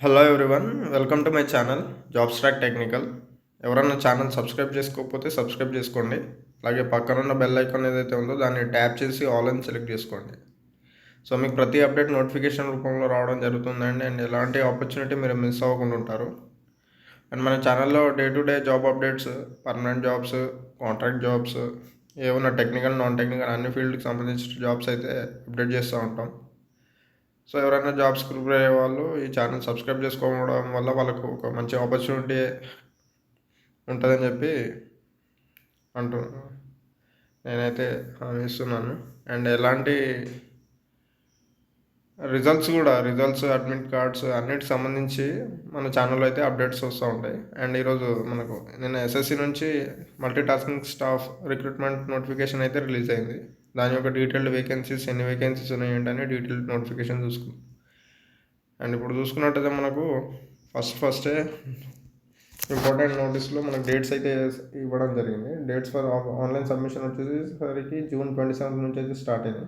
Hello everyone welcome to my channel job stack technical ఎవరన్నా channel subscribe చేసుకోకపోతే subscribe చేసుకోండి. అలాగే పక్కనున్న బెల్ ఐకాన్ ఏదైతే ఉందో దాన్ని ట్యాప్ చేసి ఆల్ అని సెలెక్ట్ చేసుకోండి. సో మీకు ప్రతి అప్డేట్ నోటిఫికేషన్ రూపంలో రావడం జరుగుతుందండి. అండ్ ఎలాంటి ఆపర్చునిటీ మీరు మిస్ అవ్వకుండా ఉంటారు. అండ్ మన ఛానల్లో day to day job updates permanent jobs contract jobs ఏమన్నా టెక్నికల్ నాన్ టెక్నికల్ అన్ని ఫీల్డ్కి సంబంధించిన జాబ్స్ అయితే అప్డేట్ చేస్తూ ఉంటాం. సో ఎవరైనా జాబ్స్ ప్రిపేర్ అయ్యే వాళ్ళు ఈ ఛానల్ సబ్స్క్రైబ్ చేసుకోవడం వల్ల వాళ్ళకు ఒక మంచి ఆపర్చునిటీ ఉంటుందని చెప్పి అంటు నేనైతే హామీ ఇస్తున్నాను అండ్ ఎలాంటి రిజల్ట్స్ కూడా రిజల్ట్స్ అడ్మిట్ కార్డ్స్ అన్నిటికి సంబంధించి మన ఛానల్లో అయితే అప్డేట్స్ వస్తూ ఉంటాయి. అండ్ ఈరోజు మనకు నిన్న ఎస్ఎస్సి నుంచి multi tasking staff recruitment notification అయితే రిలీజ్ అయింది. దాని యొక్క డీటెయిల్డ్ వేకెన్సీస్ ఎన్ని వేకెన్సీస్ ఉన్నాయి ఏంటని డీటెయిల్డ్ నోటిఫికేషన్ చూసుకుందాం. అండ్ ఇప్పుడు చూసుకున్నట్టయితే మనకు ఫస్ట్ ఫస్టే ఇంపార్టెంట్ నోటీస్లో మనకు డేట్స్ అయితే ఇవ్వడం జరిగింది. డేట్స్ ఫర్ ఆన్లైన్ సబ్మిషన్ వచ్చేసరికి జూన్ ట్వంటీ సెవెంత్ నుంచి అయితే స్టార్ట్ అయింది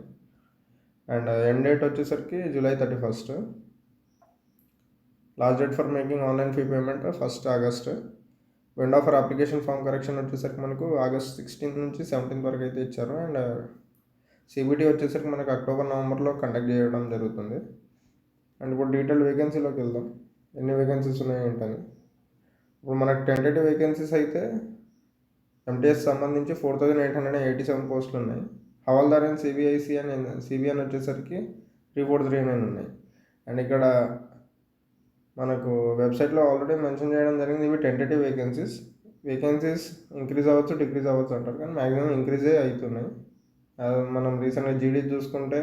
అండ్ ఎండ్ డేట్ వచ్చేసరికి July thirty first last date for making online fee payment first August window for application form correction వచ్చేసరికి మనకు ఆగస్ట్ సిక్స్టీన్త్ నుంచి సెవెంటీన్త్ వరకు అయితే ఇచ్చారు. అండ్ సిబిటీ వచ్చేసరికి మనకు అక్టోబర్ నవంబర్లో కండక్ట్ చేయడం జరుగుతుంది. అండ్ ఇప్పుడు డీటెయిల్ వేకెన్సీలోకి వెళ్దాం. ఎన్ని వేకెన్సీస్ ఉన్నాయి ఏంటని. ఇప్పుడు మనకు టెంటేటివ్ వేకెన్సీస్ అయితే ఎంటీఎస్ సంబంధించి four thousand eight hundred eighty seven పోస్టులు ఉన్నాయి. హవాల్దార్ అండ్ సిబిఐసి అని సిబిఎన్ వచ్చేసరికి త్రీ ఫోర్ త్రీ నైన్ ఉన్నాయి. అండ్ ఇక్కడ మనకు వెబ్సైట్లో ఆల్రెడీ మెన్షన్ చేయడం జరిగింది ఇవి టెంటేటివ్ వేకెన్సీస్ వేకెన్సీస్ ఇంక్రీజ్ అవ్వచ్చు డిక్రీజ్ అవ్వచ్చు అంటారు కానీ మ్యాక్సిమం ఇంక్రీజే అవుతున్నాయి. మనం రీసెంట్గా జీడీ చూసుకుంటే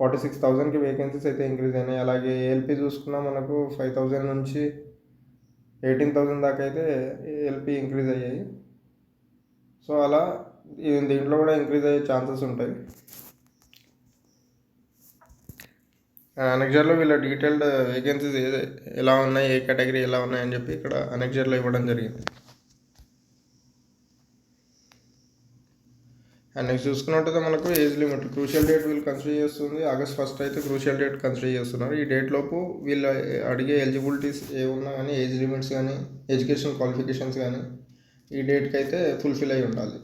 ఫార్టీ సిక్స్ థౌజండ్కి వేకెన్సీస్ అయితే ఇంక్రీజ్ అయినాయి. అలాగే ఏఎల్పి చూసుకున్నా మనకు ఫైవ్ థౌజండ్ నుంచి ఎయిటీన్ థౌజండ్ దాకా అయితే ఏఎల్పి ఇంక్రీజ్ అయ్యాయి. సో అలా దీంట్లో కూడా ఇంక్రీజ్ అయ్యే ఛాన్సెస్ ఉంటాయి. అనెక్జర్లో వీళ్ళ డీటెయిల్డ్ వేకెన్సీస్ ఎలా ఉన్నాయి ఏ కేటగిరీ ఎలా ఉన్నాయని చెప్పి ఇక్కడ అనెక్జర్లో ఇవ్వడం జరిగింది. అండ్ నెక్స్ట్ చూసుకున్నట్టయితే మనకు ఏజ్ లిమిట్ క్రూషియల్ డేట్ వీళ్ళు కన్సిడర్ చేస్తుంది. ఆగస్ట్ ఫస్ట్ అయితే క్రూషియల్ డేట్ కన్సిడర్ చేస్తున్నారు. ఈ డేట్ లోపు వీళ్ళు అడిగే ఎలిజిబిలిటీస్ ఏ ఉన్నా కానీ ఏజ్ లిమిట్స్ కానీ ఎడ్యుకేషన్ క్వాలిఫికేషన్స్ కానీ ఈ డేట్కి అయితే ఫుల్ఫిల్ అయి ఉండాలి.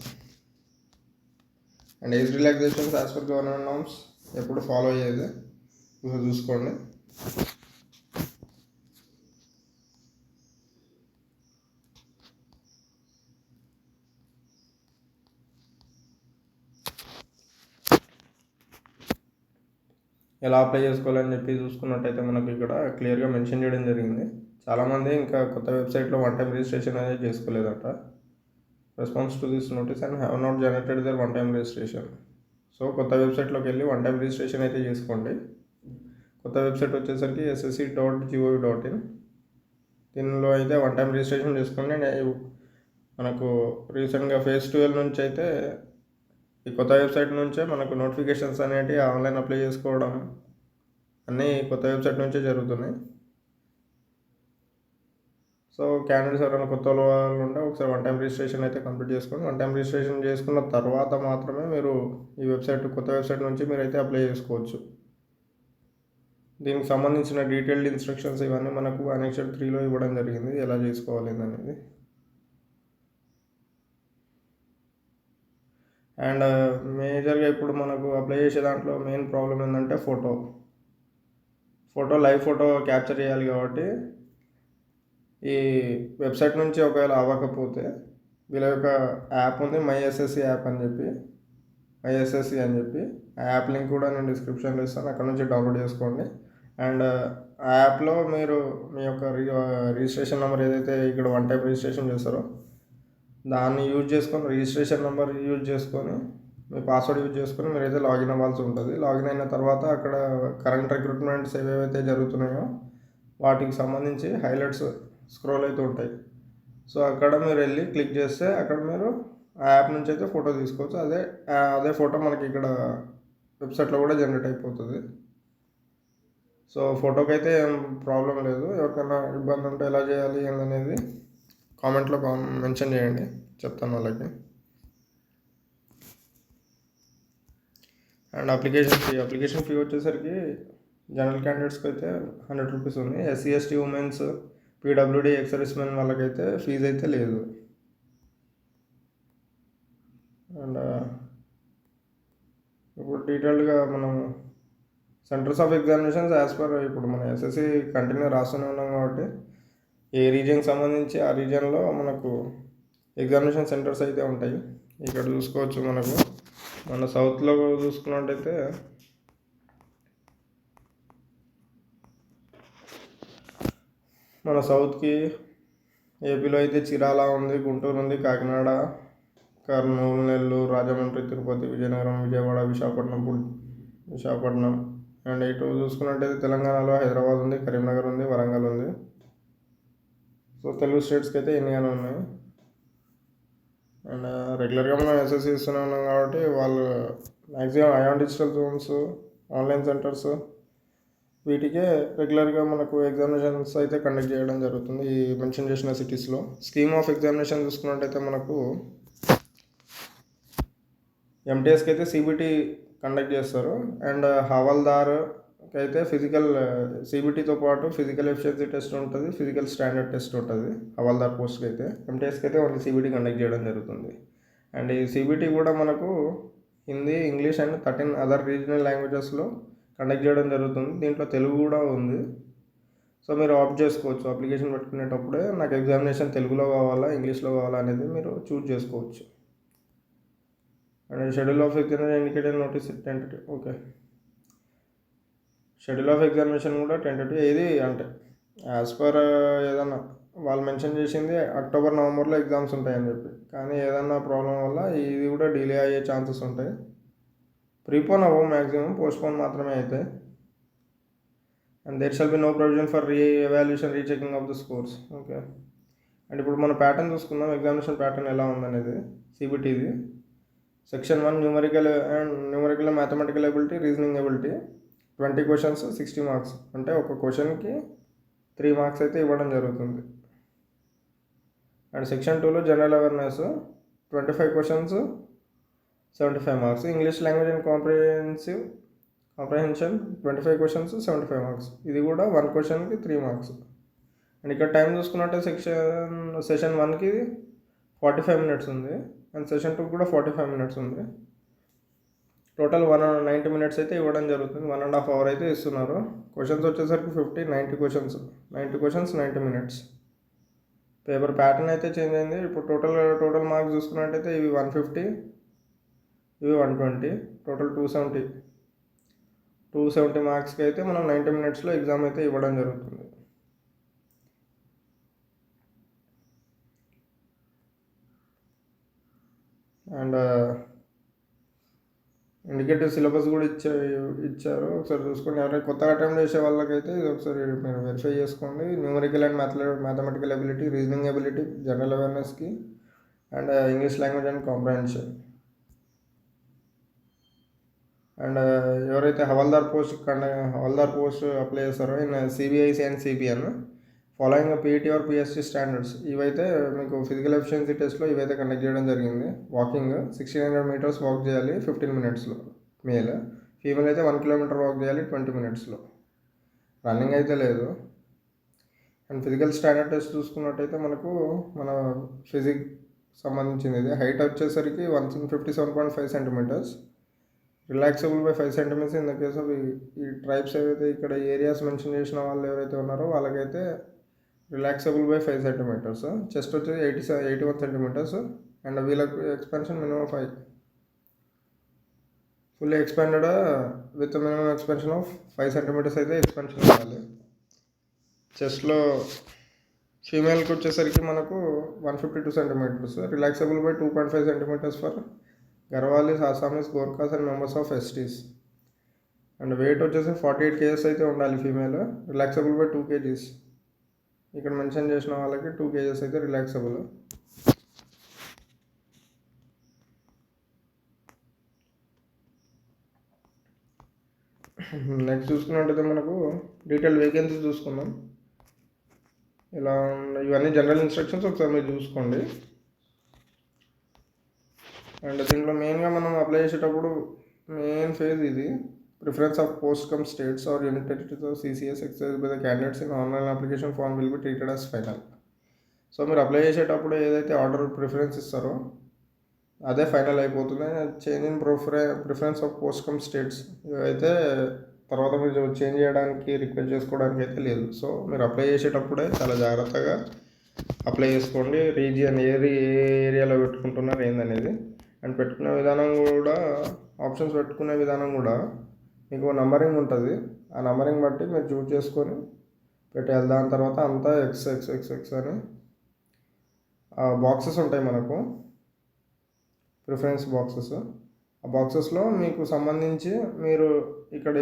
And age relaxations as per government norms ఎప్పుడు ఫాలో అయ్యేది? చూసుకోండి. ఎలా అప్లై చేసుకోవాలని చెప్పి చూసుకున్నట్టయితే మనకు ఇక్కడ క్లియర్గా మెన్షన్ చేయడం జరిగింది. చాలామంది ఇంకా కొత్త వెబ్సైట్లో వన్ టైం రిజిస్ట్రేషన్ అనేది చేసుకోలేదట. Response to this notice and have not generated their one time registration so కొత్త వెబ్సైట్లోకి వెళ్ళి వన్ టైం రిజిస్ట్రేషన్ అయితే చేసుకోండి. కొత్త వెబ్సైట్ వచ్చేసరికి SSC dot GOV dot in దీనిలో అయితే వన్ టైం రిజిస్ట్రేషన్ చేసుకోండి. మనకు రీసెంట్గా ఫేస్ ట్వెల్వ్ నుంచి అయితే ఈ కొత్త వెబ్సైట్ నుంచే మనకు నోటిఫికేషన్స్ అనేవి ఆన్లైన్ అప్లై చేసుకోవడం అన్నీ కొత్త వెబ్సైట్ నుంచే జరుగుతున్నాయి. సో క్యాండిడేట్స్ ఎవరైనా కొత్త వాళ్ళు ఉంటే ఒకసారి వన్ టైం రిజిస్ట్రేషన్ అయితే కంప్లీట్ చేసుకోండి వన్ టైం రిజిస్ట్రేషన్ చేసుకున్న తర్వాత మాత్రమే మీరు ఈ వెబ్సైట్ కొత్త వెబ్సైట్ నుంచి మీరు అయితే అప్లై చేసుకోవచ్చు. దీనికి సంబంధించిన డీటెయిల్డ్ ఇన్స్ట్రక్షన్స్ ఇవన్నీ మనకు అనెక్షన్ త్రీలో ఇవ్వడం జరిగింది. ఎలా చేసుకోవాలి అనేది. అండ్ మేజర్గా ఇప్పుడు మనకు అప్లై చేసే దాంట్లో మెయిన్ ప్రాబ్లం ఏంటంటే photo photo live photo capture చేయాలి కాబట్టి ఈ వెబ్సైట్ నుంచి ఒకవేళ అవ్వకపోతే వీళ్ళ యొక్క యాప్ ఉంది మైఎస్ఎస్సి యాప్ అని చెప్పి ఐఎస్ఎస్సి అని చెప్పి ఆ యాప్ లింక్ కూడా నేను డిస్క్రిప్షన్లో ఇస్తాను అక్కడ నుంచి డౌన్లోడ్ చేసుకోండి. అండ్ ఆ యాప్లో మీరు మీ యొక్క రిజిస్ట్రేషన్ నెంబర్ ఏదైతే ఇక్కడ వన్ టైప్ రిజిస్ట్రేషన్ చేస్తారో దాన్ని యూజ్ చేసుకొని రిజిస్ట్రేషన్ నెంబర్ యూజ్ చేసుకొని మీ పాస్వర్డ్ యూజ్ చేసుకొని మీరైతే లాగిన్ అవ్వాల్సి ఉంటుంది. లాగిన్ అయిన తర్వాత అక్కడ కరెంట్ రిక్రూట్మెంట్స్ ఏవేవైతే జరుగుతున్నాయో వాటికి సంబంధించి హైలైట్స్ స్క్రోల్ అయితే ఉంటాయి. సో అక్కడ మీరు వెళ్ళి క్లిక్ చేస్తే అక్కడ మీరు ఆ యాప్ నుంచి అయితే ఫోటో తీసుకోవచ్చు. అదే అదే ఫోటో మనకి ఇక్కడ వెబ్సైట్లో కూడా జనరేట్ అయిపోతుంది. సో ఫోటోకి అయితే ఏం ప్రాబ్లం లేదు. ఎవరికైనా ఇబ్బంది ఉంటే ఎలా చేయాలి అనేది కామెంట్లో మెన్షన్ చేయండి. చెప్తాను వాళ్ళకి. And application fee application fee వచ్చేసరికి జనరల్ క్యాండిడేట్స్కి అయితే హండ్రెడ్ రూపీస్ ఉంది SC ST womens PWD ex service men వాళ్ళకైతే ఫీజు అయితే లేదు. అండ్ ఇప్పుడు డీటెయిల్డ్గా మనం centres of examinations as per ఇప్పుడు మన ఎస్ఎస్సి కంటిన్యూ రాస్తూనే ఉన్నాం కాబట్టి ఏ రీజియన్కి సంబంధించి ఆ రీజియన్లో మనకు ఎగ్జామినేషన్ సెంటర్స్ అయితే ఉంటాయి. ఇక్కడ చూసుకోవచ్చు మనకు. మన సౌత్లో చూసుకున్నట్టయితే మన సౌత్కి ఏపీలో అయితే చిరాల ఉంది గుంటూరు ఉంది కాకినాడ కర్నూలు నెల్లూరు రాజమండ్రి తిరుపతి విజయనగరం విజయవాడ విశాఖపట్నం విశాఖపట్నం. అండ్ ఇటు చూసుకున్నట్టయితే తెలంగాణలో హైదరాబాద్ ఉంది కరీంనగర్ ఉంది వరంగల్ ఉంది. సో తెలుగు స్టేట్స్కి అయితే ఎన్నిగానే ఉన్నాయి. అండ్ రెగ్యులర్గా మనం ఎస్ఎస్సి ఇస్తూనే ఉన్నాం కాబట్టి వాళ్ళు maximum iON digital zones online centres వీటికే రెగ్యులర్గా మనకు ఎగ్జామినేషన్స్ అయితే కండక్ట్ చేయడం జరుగుతుంది. ఈ మెన్షన్ చేసిన సిటీస్లో. స్కీమ్ ఆఫ్ ఎగ్జామినేషన్ చూసుకున్నట్టయితే మనకు ఎంటీఎస్కి అయితే సిబిటీ కండక్ట్ చేస్తారు. అండ్ హవాల్దార్ అయితే ఫిజికల్ సిబిటీతో పాటు ఫిజికల్ ఎఫిషియన్సీ టెస్ట్ ఉంటుంది ఫిజికల్ స్టాండర్డ్ టెస్ట్ ఉంటుంది హవాల్దార్ పోస్ట్కి అయితే. ఎంటీఎస్కి అయితే ఓన్లీ సిబిటీ కండక్ట్ చేయడం జరుగుతుంది. అండ్ ఈ సిబిటీ కూడా మనకు Hindi English and thirteen other regional లాంగ్వేజెస్లో conduct చేయడం జరుగుతుంది. దీంట్లో తెలుగు కూడా ఉంది. సో మీరు ఆప్ట్ చేసుకోవచ్చు అప్లికేషన్ పెట్టుకునేటప్పుడే. నాకు ఎగ్జామినేషన్ తెలుగులో కావాలా ఇంగ్లీష్లో కావాలా అనేది మీరు చూజ్ చేసుకోవచ్చు. And schedule of examination indicated notice tentative okay. Schedule of examination కూడా టెంటేటివ్ ఏది అంటే యాజ్ పర్ ఏదన్నా వాళ్ళు మెన్షన్ చేసింది అక్టోబర్ నవంబర్లో ఎగ్జామ్స్ ఉంటాయని చెప్పి. కానీ ఏదన్నా ప్రాబ్లం వల్ల ఇది కూడా డిలే అయ్యే ఛాన్సెస్ ఉంటాయి. ప్రీపోన్ అవ్వవు మ్యాక్సిమం పోస్ట్పోన్ మాత్రమే అవుతాయి and there shall be no provision for re evaluation rechecking of the scores okay and ఇప్పుడు మన ప్యాటర్న్ చూసుకుందాం. ఎగ్జామినేషన్ ప్యాటర్న్ ఎలా ఉందనేది. సిబిటీది section one numerical and numerical mathematical ability reasoning ability twenty questions sixty marks. అంటే ఒక క్వశ్చన్కి three marks అయితే ఇవ్వడం జరుగుతుంది. అండ్ సెక్షన్ టూలో general awareness twenty five questions seventy five marks. English language and comprehensive comprehension twenty five questions seventy five marks. ఇది కూడా one క్వశ్చన్కి త్రీ మార్క్స్. అండ్ ఇక్కడ టైం చూసుకున్నట్టే సెక్షన్ సెషన్ వన్కి ఫార్టీ ఫైవ్ మినిట్స్ ఉంది. And session two కూడా forty five minutes ఉంది. Total one ninety minutes అయితే ఇవ్వడం జరుగుతుంది. వన్ అండ్ హాఫ్ అవర్ అయితే ఇస్తున్నారు. క్వశ్చన్స్ వచ్చేసరికి fifty ninety questions ninety questions ninety minutes. Paper pattern అయితే చేంజ్ అయింది. ఇప్పుడు టోటల్ టోటల్ మార్క్స్ చూసుకున్నట్టయితే ఇవి వన్ ఫిఫ్టీ ఇవి one twenty total two seventy. Two seventy మార్క్స్కి అయితే మనం నైంటీ మినిట్స్లో ఎగ్జామ్ అయితే ఇవ్వడం జరుగుతుంది. అండ్ ఎందుకంటే సిలబస్ కూడా ఇచ్చా ఇచ్చారు. ఒకసారి చూసుకోండి. ఎవరైనా కొత్తగా అటెంప్ట్ చేసే వాళ్ళకైతే ఇది ఒకసారి మీరు వెరిఫై చేసుకోండి. Numerical and math mathematical ability reasoning ability general అవేర్నెస్కి and English language and comprehension and ఎవరైతే హవల్దార్ పోస్ట్ కండ హవల్దార్ పోస్ట్ అప్లై చేస్తారో in CBIC and CBN following PET or PST standards ఇవైతే మీకు ఫిజికల్ ఎఫిషియన్సీ టెస్ట్లో ఇవైతే కండక్ట్ చేయడం జరిగింది. Walking sixteen hundred metres walk చేయాలి ఫిఫ్టీన్ మినిట్స్లో మేల్. ఫీమేల్ అయితే వన్ కిలోమీటర్ వాక్ చేయాలి ట్వంటీ మినిట్స్లో రన్నింగ్ అయితే లేదు. అండ్ ఫిజికల్ స్టాండర్డ్ టెస్ట్ చూసుకున్నట్టయితే మనకు మన ఫిజిక్ సంబంధించింది ఇది. హైట్ వచ్చేసరికి one fifty seven point five centimetres relaxable by five centimetres in the case of ఈ ట్రైబ్స్ ఏవైతే ఇక్కడ ఏరియాస్ మెన్షన్ చేసిన వాళ్ళు ఎవరైతే ఉన్నారో వాళ్ళకైతే relaxable by five centimetres chest వచ్చేసి eighty eighty one centimetres and వీళ్ళకి expansion minimum five full expanded with minimum expansion of five centimetres అయితే ఎక్స్పెన్షన్ ఉండాలి. చెస్ట్లో ఫీమేల్కి వచ్చేసరికి మనకు one fifty two centimetres relaxable by two point five centimetres for Garhwalis Assamese Gorkhas and members of STs and weight వచ్చేసి forty eight kgs అయితే ఉండాలి female relaxable by two KGs ఇక్కడ మెన్షన్ చేసిన వాళ్ళకి టూ కేజెస్ అయితే relaxable next hmm, చూసుకున్నట్టయితే మనకు detail vacancy చూసుకుందాం. ఇలా ఇవన్నీ జనరల్ ఇన్స్ట్రక్షన్స్ ఒకసారి మీరు చూసుకోండి. అండ్ దీంట్లో మెయిన్గా మనం అప్లై చేసేటప్పుడు మెయిన్ ఫేజ్ ఇది. Preference of post come states or unit territories of CCS exercised by the candidates in online application form will be treated as final. So మీరు అప్లై చేసేటప్పుడు ఏదైతే ఆర్డర్ ప్రిఫరెన్స్ ఇస్తారో అదే ఫైనల్ అయిపోతుంది. Change in ప్రిఫరె preference of post cum states అయితే తర్వాత మీరు change చేయడానికి రిక్వెస్ట్ చేసుకోవడానికి అయితే లేదు. సో మీరు అప్లై చేసేటప్పుడే చాలా జాగ్రత్తగా అప్లై చేసుకోండి. రీజియన్ ఏది ఏ ఏరియాలో పెట్టుకుంటున్నారు ఏందనేది. అండ్ పెట్టుకునే విధానం కూడా ఆప్షన్స్ పెట్టుకునే విధానం కూడా మీకు నంబరింగ్ ఉంటుంది. ఆ నంబరింగ్ బట్టి మీరు చూస్ చేసుకొని పెట్టాలి దాని తర్వాత అంతా ఎక్స్ ఎక్స్ ఎక్స్ ఎక్స్ అని బాక్సెస్ ఉంటాయి మనకు. ప్రిఫరెన్స్ బాక్సెస్ ఆ బాక్సెస్లో మీకు సంబంధించి మీరు ఇక్కడ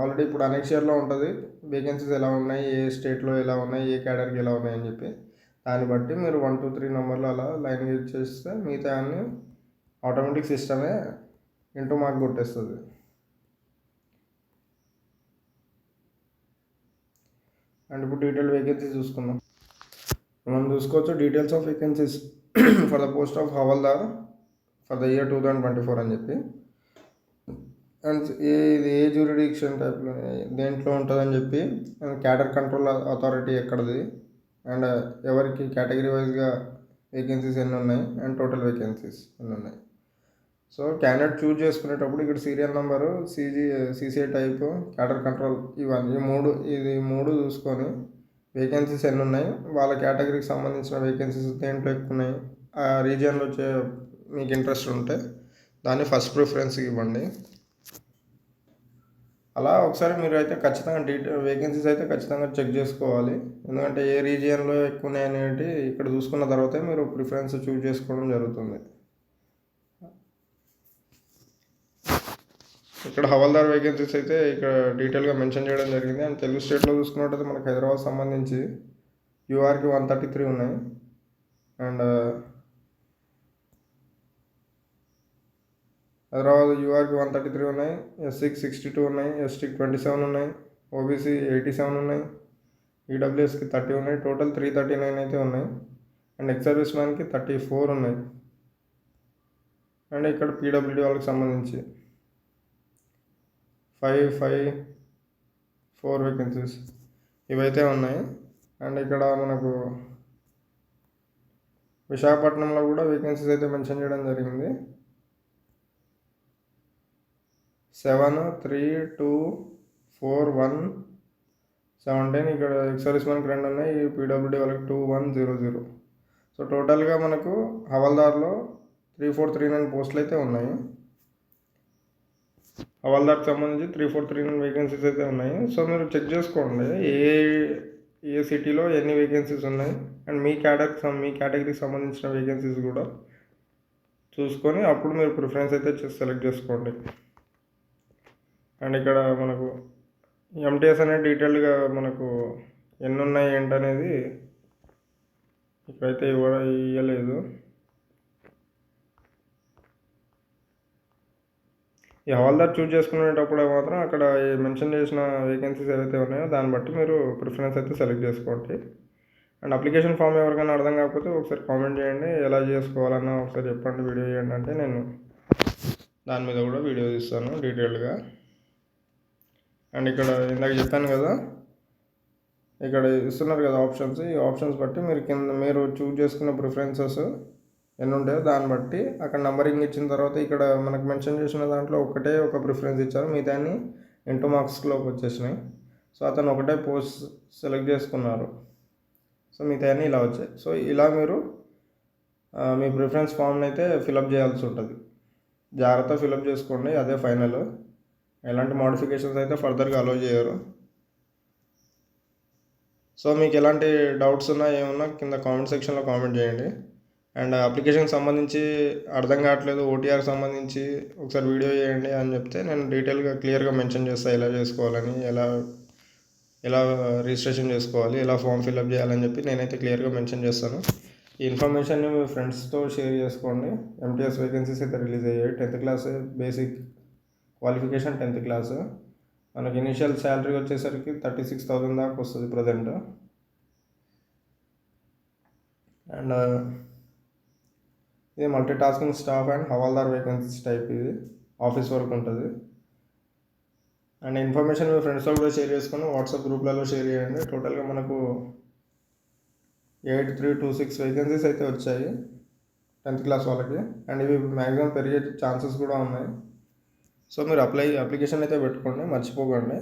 ఆల్రెడీ ఇప్పుడు అనేక్ షేర్లో ఉంటుంది. వేకెన్సీస్ ఎలా ఉన్నాయి? ఏ స్టేట్లో ఎలా ఉన్నాయి? ఏ క్యాడర్కి ఎలా ఉన్నాయి అని చెప్పి. దాన్ని బట్టి మీరు వన్ టూ త్రీ నెంబర్లు అలా లైన్ యూజ్ చేస్తే మిగతా అన్ని ఆటోమేటిక్ సిస్టమే ఇంటూ మాకు కొట్టేస్తుంది. అండ్ ఇప్పుడు డీటెయిల్ వేకెన్సీస్ చూసుకుందాం. మనం చూసుకోవచ్చు details of vacancies for the post of havildar for the year two thousand twenty four అని చెప్పి. అండ్ ఏ ఇది ఏ జ్యూరిడిక్షన్ టైప్లో దేంట్లో ఉంటుందని చెప్పి అండ్ క్యాడర్ కంట్రోల్ అథారిటీ ఎక్కడిది అండ్ ఎవరికి కేటగిరీ వైజ్గా వేకెన్సీస్ ఎన్ని ఉన్నాయి అండ్ టోటల్ వేకెన్సీస్ ఎన్ని ఉన్నాయి. సో క్యాండిడేట్ చూజ్ చేసుకునేటప్పుడు ఇక్కడ serial number CG CCI type cadre control ఇవన్నీ మూడు ఇది మూడు చూసుకొని వేకెన్సీస్ ఎన్ని ఉన్నాయి వాళ్ళ కేటగిరీకి సంబంధించిన వేకెన్సీస్ దేంట్లో ఎక్కువ ఉన్నాయి ఆ రీజియన్లో వచ్చే మీకు ఇంట్రెస్ట్ ఉంటే దాన్ని ఫస్ట్ ప్రిఫరెన్స్ ఇవ్వండి. అలా ఒకసారి మీరు అయితే ఖచ్చితంగా డీటెయిల్ వేకెన్సీస్ అయితే ఖచ్చితంగా చెక్ చేసుకోవాలి. ఎందుకంటే ఏ రీజియన్లో ఎక్కువ ఉన్నాయి అనేది ఇక్కడ చూసుకున్న తర్వాతే మీరు ప్రిఫరెన్స్ చూజ్ చేసుకోవడం జరుగుతుంది. ఇక్కడ హవాల్దార్ వేకెన్సీస్ అయితే ఇక్కడ డీటెయిల్గా మెన్షన్ చేయడం జరిగింది. అండ్ తెలుగు స్టేట్లో చూసుకున్నట్టయితే మనకు హైదరాబాద్ సంబంధించి యూఆర్కి వన్ థర్టీ త్రీ ఉన్నాయి. అండ్ హైదరాబాద్ యూఆర్కి వన్ థర్టీ త్రీ ఉన్నాయి. ఎస్సీకి సిక్స్టీ టూ ఉన్నాయి. ఎస్టీకి ట్వంటీ సెవెన్ ఉన్నాయి. ఓబీసీ ఎయిటీ సెవెన్ ఉన్నాయి. ఈడబ్ల్యూఎస్కి థర్టీ ఉన్నాయి. టోటల్ త్రీ థర్టీ నైన్ అయితే ఉన్నాయి. అండ్ ఎక్స్ సర్వీస్ మ్యాన్కి థర్టీ ఫోర్ ఉన్నాయి. అండ్ ఇక్కడ పీడబ్ల్యూడీ వాళ్ళకి సంబంధించి ఫైవ్ ఫైవ్ ఫోర్ వేకెన్సీస్ ఇవైతే ఉన్నాయి. అండ్ ఇక్కడ మనకు విశాఖపట్నంలో కూడా వేకెన్సీస్ అయితే మెన్షన్ చేయడం జరిగింది. Seven three two four one seventeen ఇక్కడ ఎక్సర్వీస్ మనకి రెండు ఉన్నాయి. పీడబ్ల్యూడీ వాళ్ళకి two one zero zero so టోటల్గా మనకు హవల్దార్లో త్రీ ఫోర్ త్రీ నైన్ పోస్టులు అయితే ఉన్నాయి. హవాల్దార్కి సంబంధించి three four three nine vacancies అయితే ఉన్నాయి. సో మీరు చెక్ చేసుకోండి. ఏ ఏ సిటీలో ఎన్ని వేకెన్సీస్ ఉన్నాయి? అండ్ మీ క్యాటర్కి మీ కేటగిరీకి సంబంధించిన వేకెన్సీస్ కూడా చూసుకొని అప్పుడు మీరు ప్రిఫరెన్స్ అయితే సెలెక్ట్ చేసుకోండి. అండ్ ఇక్కడ మనకు ఎంటీఎస్ అనేది డీటెయిల్గా మనకు ఎన్ని ఉన్నాయి ఏంటనేది ఇక్కడైతే ఇవ్వ ఇవ్వలేదు ఈ హవాల్దార్ చూజ్ చేసుకునేటప్పుడు మాత్రం అక్కడ మెన్షన్ చేసిన వేకెన్సీస్ ఏవైతే ఉన్నాయో దాన్ని బట్టి మీరు ప్రిఫరెన్స్ అయితే సెలెక్ట్ చేసుకోండి. అండ్ అప్లికేషన్ ఫామ్ ఎవరికైనా అర్థం కాకపోతే ఒకసారి కామెంట్ చేయండి. ఎలా చేసుకోవాలన్నా ఒకసారి చెప్పండి వీడియో చేయండి అంటే నేను దాని మీద కూడా వీడియో తీస్తాను డీటెయిల్గా అండ్ ఇక్కడ ఇందాక చెప్పాను కదా ఇక్కడ ఇస్తున్నారు కదా ఆప్షన్స్ ఈ ఆప్షన్స్ బట్టి మీరు కింద మీరు చూజ్ చేసుకున్న ప్రిఫరెన్సెస్ ఎన్ని ఉంటాయో దాన్ని బట్టి అక్కడ నంబరింగ్ ఇచ్చిన తర్వాత ఇక్కడ మనకు మెన్షన్ చేసిన దాంట్లో ఒకటే ఒక ప్రిఫరెన్స్ ఇచ్చారు. మిగతాన్ని ఇంటూ మార్క్స్లోకి వచ్చేసినాయి. సో అతను ఒకటే పోస్ట్ సెలెక్ట్ చేసుకున్నారు. సో మిగతాన్ని ఇలా వచ్చాయి. సో ఇలా మీరు మీ ప్రిఫరెన్స్ ఫామ్ని అయితే ఫిలప్ చేయాల్సి ఉంటుంది. జాగ్రత్త ఫిలప్ చేసుకోండి. అదే ఫైనల్. ఎలాంటి మోడిఫికేషన్స్ అయితే ఫర్దర్గా అలో చేయరు. సో మీకు ఎలాంటి డౌట్స్ ఉన్నా ఏమున్నా కింద కామెంట్ సెక్షన్లో కామెంట్ చేయండి. అండ్ అప్లికేషన్కి సంబంధించి అర్థం కావట్లేదు ఓటీఆర్ సంబంధించి ఒకసారి వీడియో చేయండి అని చెప్తే నేను డీటెయిల్గా క్లియర్గా మెన్షన్ చేస్తాను ఎలా చేసుకోవాలని ఎలా ఎలా రిజిస్ట్రేషన్ చేసుకోవాలి ఎలా ఫామ్ ఫిల్అప్ చేయాలని చెప్పి నేనైతే క్లియర్గా మెన్షన్ చేస్తాను. ఈ ఇన్ఫర్మేషన్ని మీ ఫ్రెండ్స్తో షేర్ చేసుకోండి. ఎంటీఎస్ వేకెన్సీస్ అయితే రిలీజ్ అయ్యాయి. Tenth class basic qualification tenth class. మనకి ఇనిషియల్ శాలరీ వచ్చేసరికి థర్టీ సిక్స్ థౌజండ్ దాకా వస్తుంది ప్రజెంట్. అండ్ ఇది multi tasking staff and havildar vacancies type ఇది. ఆఫీస్ వర్క్ ఉంటుంది. అండ్ ఇన్ఫర్మేషన్ మీ ఫ్రెండ్స్తో కూడా షేర్ చేసుకొని వాట్సాప్ గ్రూప్లలో షేర్ చేయండి. టోటల్గా మనకు eight three two six vacancies అయితే వచ్చాయి. టెన్త్ క్లాస్ వాళ్ళకి. అండ్ ఇవి మ్యాక్సిమం పెరిగే ఛాన్సెస్ కూడా ఉన్నాయి. సో మీరు అప్లై అప్లికేషన్ అయితే పెట్టుకోండి. మర్చిపోకండి.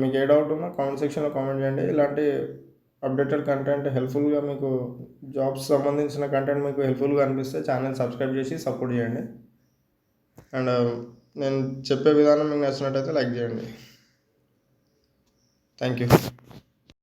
మీకు ఏ డౌట్ ఉన్నా కామెంట్ సెక్షన్లో కామెంట్ చేయండి. ఇలాంటి అప్డేటెడ్ కంటెంట్ హెల్ప్ఫుల్గా మీకు జాబ్స్ సంబంధించిన కంటెంట్ మీకు హెల్ప్ఫుల్గా అనిపిస్తే ఛానల్ సబ్స్క్రైబ్ చేసి సపోర్ట్ చేయండి. అండ్ um, నేను చెప్పే విధానం మీకు నచ్చినట్టయితే లైక్ చేయండి. Thank you